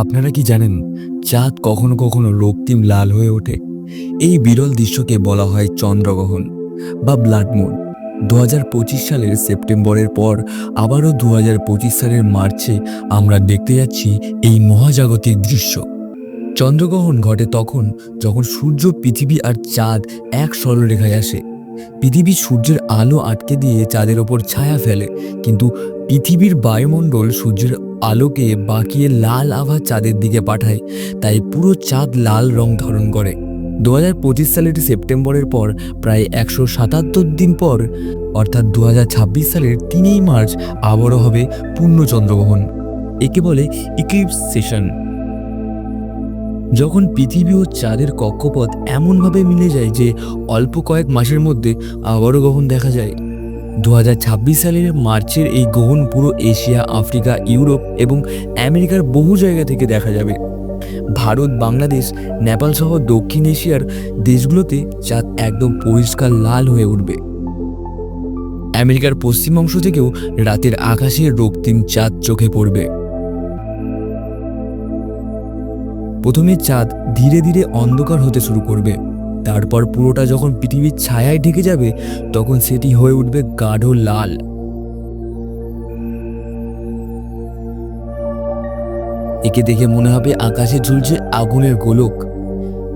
আপনারা কি জানেন, চাঁদ কখনো কখনো রক্তিম লাল হয়ে ওঠে। এই বিরল দৃশ্যকে বলা হয় চন্দ্রগ্রহণ বা ব্লাড মুন। দু হাজার পঁচিশ সালের সেপ্টেম্বরের পর আবারও দু হাজার পঁচিশ সালের মার্চে আমরা দেখতে যাচ্ছি এই মহাজাগতিক দৃশ্য। চন্দ্রগ্রহণ ঘটে তখন যখন সূর্য, পৃথিবী আর চাঁদ এক সরলরেখায় আসে। পৃথিবী সূর্যের আলো আটকে দিয়ে চাঁদের ওপর ছায়া ফেলে, কিন্তু পৃথিবীর বায়ুমণ্ডল সূর্যের আলোকে বাঁকিয়ে লাল আভা চাঁদের দিকে পাঠায়, তাই পুরো চাঁদ লাল রং ধারণ করে। দু হাজার পঁচিশ সালের সেপ্টেম্বরের পর প্রায় একশো সাতাত্তর দিন পর, অর্থাৎ দু হাজার ছাব্বিশ সালের তিনই মার্চ, আবারও হবে পূর্ণ চন্দ্রগ্রহণ একে বলে ইক্লিপস সেশন। যখন পৃথিবী ও চাঁদের কক্ষপথ এমনভাবে মিলে যায় যে অল্প কয়েক মাসের মধ্যে আবারও গ্রহণ দেখা যায় দু হাজার ছাব্বিশ সালের মার্চের এই গ্রহণ পুরো এশিয়া, আফ্রিকা, ইউরোপ এবং আমেরিকার বহু জায়গা থেকে দেখা যাবে। ভারত, বাংলাদেশ, নেপাল সহ দক্ষিণ এশিয়ার দেশগুলোতে চাঁদ একদম পরিষ্কার লাল হয়ে উঠবে। আমেরিকার পশ্চিম অংশ থেকেও রাতের আকাশে রক্তিম চাঁদ চোখে পড়বে। প্রথমে চাঁদ ধীরে ধীরে অন্ধকার হতে শুরু করবে। তারপর পুরোটা যখন পৃথিবীর ছায়ায় ঢেকে যাবে, তখন সেটি হয়ে উঠবে গাঢ় লাল। একে দেখে মনে হবে আকাশে ঝুলছে আগুনের গোলক।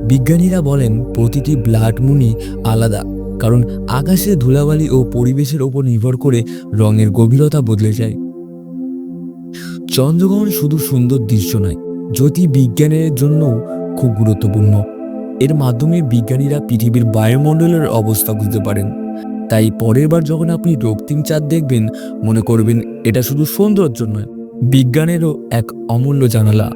বিজ্ঞানীরা বলেন, প্রতিটি ব্লাড মুনই আলাদা, কারণ আকাশে ধুলাবালি ও পরিবেশের ওপর নির্ভর করে রঙের গভীরতা বদলে যায়। চন্দ্রগ্রহণ শুধু সুন্দর দৃশ্য নয় জ্যোতি বিজ্ঞানের জন্য খুব গুরুত্বপূর্ণ। এর মাধ্যমে বিজ্ঞানীরা পৃথিবীর বায়ুমণ্ডলের অবস্থা বুঝতে পারেন। তাই পরের বার যখন আপনি রক্তিম চাঁদ দেখবেন, মনে করবেন এটা শুধু সৌন্দর্য নয়, বিজ্ঞানেরও এক অমূল্য জানালা।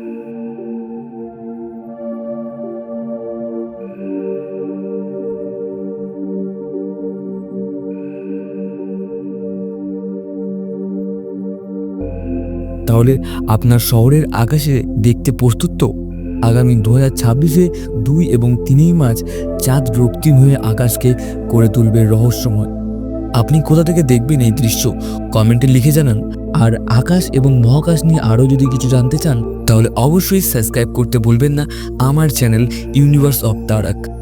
তাহলে আপনার শহরের আকাশে দেখতে প্রস্তুত তো? আগামী দু হাজার ছাব্বিশে দুই এবং তিনই মার্চ চাঁদ রক্তিম হয়ে আকাশকে করে তুলবে রহস্যময়। আপনি কোথা থেকে দেখবেন এই দৃশ্য? কমেন্টে লিখে জানান। আর আকাশ এবং মহাকাশ নিয়ে আরও যদি কিছু জানতে চান, তাহলে অবশ্যই সাবস্ক্রাইব করতে ভুলবেন না আমার চ্যানেল ইউনিভার্স অফ তারাক।